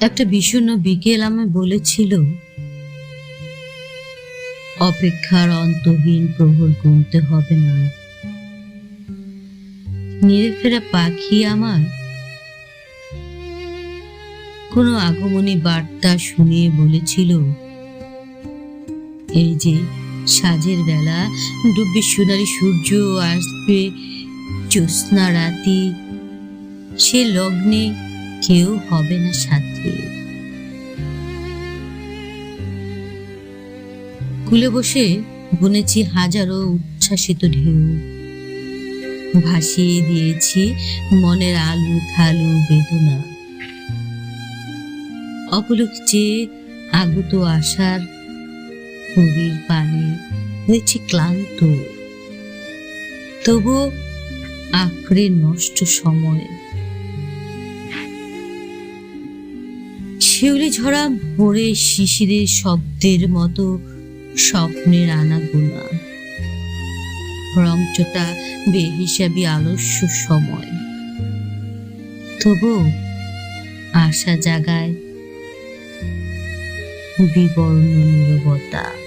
একটা বিষণ্ণ বিকেল আমায় বলেছিল, অপেক্ষার অন্তহীন প্রহর গুনতে হবে না। নিরে ফেরা পাখি আমার কোনো আগমনী বার্তা শুনিয়ে বলেছিল, এই যে সাজের বেলা ডুববে সোনালি সূর্য আসবে জ্যোৎস্না রাতি, সে লগ্নে কেউ হবে না সাথে। কুলে বসে গুনেছি হাজারো উচ্ছ্বাসিত ঢেউ। ভাসিয়ে দিয়েছি মনের আলু থালু বেদনা। অপলক চেয়ে আগত আশার নদীর পানি হয়েছে ক্লান্ত তবু আঁকড়ে নষ্ট সময়। শিউলি ঝরা ভোরে শিশিরের শব্দের মতো স্বপ্নের আনা গোনা রংচটা বেহিসাবি আলস্য সময়। তবু আশা জাগায় বিবর্ণ নীরবতা